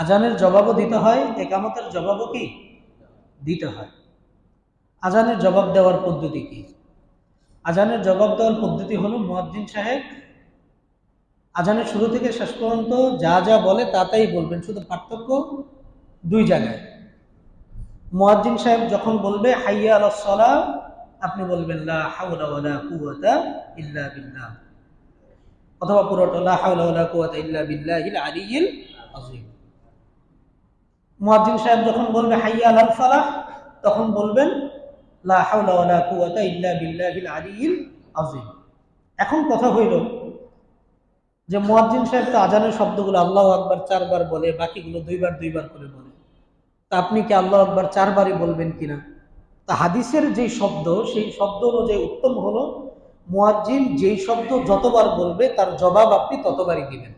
আজানের জবাবও দিতে হয়, একামতের জবাবও কি? দিতে হয়। আজানের জবাব দেওয়ার পদ্ধতি কি? আজানের জবাব দেওয়ার পদ্ধতি হলো, মুয়াজ্জিন সাহেব, আজানের শুরু থেকে শেষ পর্যন্ত যা যা বলে তা তাই বলবেন, শুধু পার্থক্য দুই জায়গায়। মুয়াজ্জিন সাহেব যখন বলবে, হাইয়া আলাস সালাহ আপনি বলবেন, লা হাওলা ওয়ালা কুওয়াতা ইল্লা বিল্লাহ অথবা পুরোটা, লা হাওলা ওয়ালা কুওয়াতা ইল্লা বিল্লাহিল আলিয়্যিল আযীম মুয়াজ্জিন সাহেব যখন বলবে, হাইয়া আলাল ফালাহ তখন বলবেন, লা এখন কথা হইল যে, মুয়াজ্জিন সাহেব তো আজানের শব্দগুলো আল্লাহ আকবার চারবার বলে, বাকিগুলো দুইবার দুইবার করে বলে। তা আপনি কি আল্লাহ আকবার চারবারই বলবেন কিনা? তা হাদিসের যে শব্দ, সেই শব্দ অনুযায়ী উত্তম হলো, মুয়াজ্জিন যেই শব্দ যতবার বলবে, তার জবাব আপনি ততবারই দিবেন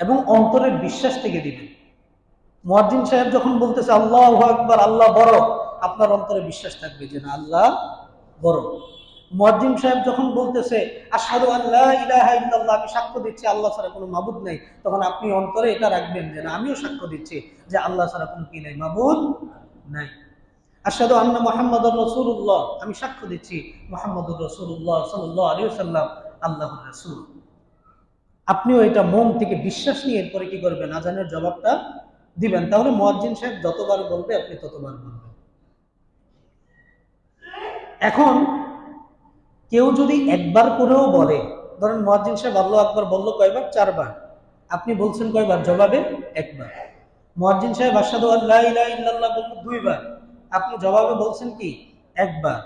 এবং অন্তরের বিশ্বাস থেকে দিবেন। মুয়াজ্জিন সাহেব যখন বলতেছে, আল্লাহ আকবার, আল্লাহ বড়, আপনার অন্তরে বিশ্বাস থাকবে যে না, আল্লাহ বড়। মুয়াজ্জিন সাহেব যখন বলতেছে, আশহাদু আল্লাহ ইলাহা ইল্লাল্লাহ, আমি সাক্ষ্য দিচ্ছি, আল্লাহ ছাড়া কোনো মাবুদ নাই, তখন আপনি অন্তরে এটা রাখবেন যে না, আমিও সাক্ষ্য দিচ্ছি যে আল্লাহ ছাড়া কোনো কি নাই, মাবুদ নাই। আশহাদু আন্না মুহাম্মাদুর রাসূলুল্লাহ, আমি সাক্ষ্য দিচ্ছি মুহাম্মাদুর রাসূলুল্লাহ সাল্লাল্লাহু আলাইহি ওয়াসাল্লাম, আল্লাহর রাসূল। আপনিও এটা মন থেকে বিশ্বাস নিয়ে এরপরে কি করবেন? আজানের জবাবটা দিবেন। তাহলে মুয়াজ্জিন সাহেব যতবার বলবে, আপনি ততবার বলবেন। এখন কেউ যদি একবার করেও বলে, ধরেন মুয়াজ্জিন সাহেব আল্লাহ আকবার বলল কয়বার? চারবার। আপনি বলছেন কয়বার? জবাবে একবার। মুয়াজ্জিন সাহেব, আশহাদু আল্লাহ বলল দুইবার। আপনি জবাবে বলছেন কি? একবার।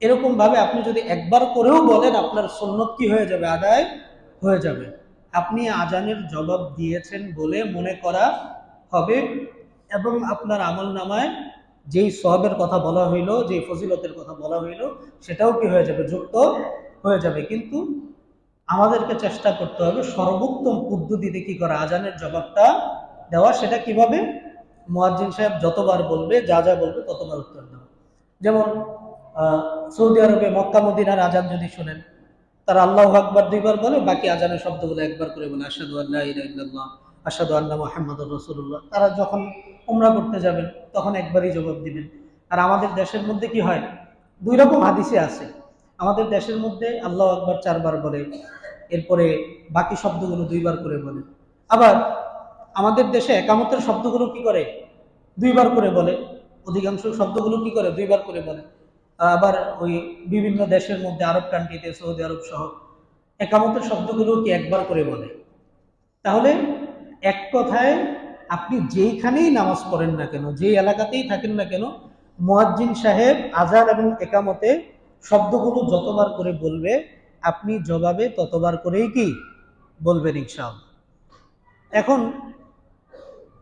এরকম ভাবে আপনি যদি একবার করেও বলেন, আপনার সুন্নত কি হয়ে যাবে? আদায় হয়ে যাবে। আপনি আজানের জবাব দিয়েছেন বলে মনে করা হবে এবং আপনার আমল নামায় যেই সবের কথা বলা হইল যে ফজিলতের কথা বলা হইল, সেটাও কি হয়ে যাবে? যুক্ত হয়ে যাবে। কিন্তু আমাদেরকে চেষ্টা করতে হবে সর্বোত্তম পদ্ধতিতে কি করা, আজানের জবাবটা দেওয়া, সেটা কীভাবে? মুয়াজ্জিন সাহেব যতবার বলবে, যা যা বলবে, ততবার উত্তর দেওয়া। যেমন সৌদি আরবে মক্কা, মদিনার আজান যদি শোনেন, তারা আল্লাহ আকবার দুইবার বলে, বাকি আজানের শব্দগুলো একবার করে বলে আসাদু আল্লাহ আসাদু আল্লাহ মোহাম্মদ রসুল্লাহ তারা যখন উমরা করতে যাবেন, তখন একবারই জবাব দিবেন। আর আমাদের দেশের মধ্যে কি হয়? দুই রকম হাদিসে আছে। আমাদের দেশের মধ্যে আল্লাহ আকবার চারবার বলে, এরপরে বাকি শব্দগুলো দুইবার করে বলে। আবার আমাদের দেশে একামতের শব্দগুলো কি করে? দুইবার করে বলে। অধিকাংশ শব্দগুলো কি করে? দুইবার করে বলে। আবার ওই বিভিন্ন দেশের মধ্যে আরব কান্ট্রিতে সৌদি আরব সহ, একামতের শব্দগুলো কি একবার করে বলে? তাহলে এক কথায় আপনি যেইখানেই নামাজ পড়েন না কেন, যেই এলাকাতেই থাকেন না কেন, মুয়াজ্জিন সাহেব আজান এবং একামতে শব্দগুলো যতবার করে বলবে, আপনি জবাবে ততবার করেই কি বলবেন ইনশাআল্লাহ। এখন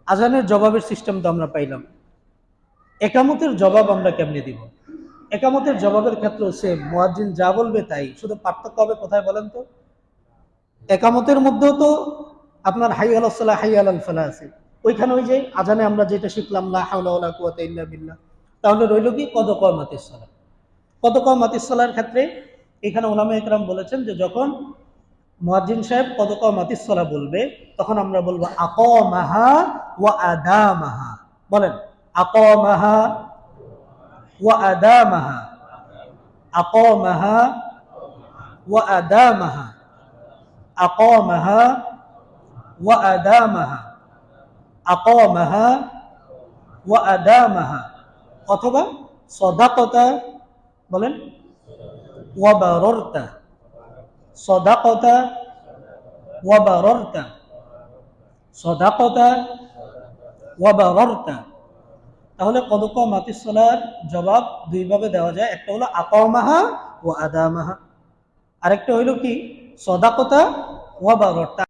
আজানের জবাবের সিস্টেম তো আমরা পাইলাম। একামতের জবাব আমরা কেমনে দিব? একামতের জবাবের ক্ষেত্রে সে মুয়াজ্জিন যা বলবে তাই। শুধু পার্থক্য হবে কোথায় বলেন তো? একামতের মধ্যেও তো আপনার হাই আলাহ হাই ফালা আছে ওইখানে ওই যে আজানে আমরা যেটা শিখলাম, লা হাওলা ওয়ালা ইল্লা বিল্লাহ। তাহলে রইল কি কদ কমাতিস সালাহ কদ কমাতিস সালার ক্ষেত্রে এখানে ওলামা একরাম বলেছেন যে যখন মুয়াজ্জিন সাহেব কদ কমাতিস সালাহ বলবে, তখন আমরা বলব আকামাহা ওয়া আদামাহা। বলেন আকামাহা ওয়া আদামাহা। আকামাহা ওয়া আদামাহা। আকামাহা ওয়া আদামাহা আকামাহা ওয়া আদামাহা অথবা সদাকতা বলেন ওয়া বাররতা সদাকতা ওয়া বাররতা সদাকতা ওয়া বাররতা তাহলে কদক মাতিসলার জবাব দুইভাবে দেওয়া যায়। একটা হলো আকামাহা ও আদামাহা। আরেকটা হইল কি? সদাকতা ওয়া বাররতা।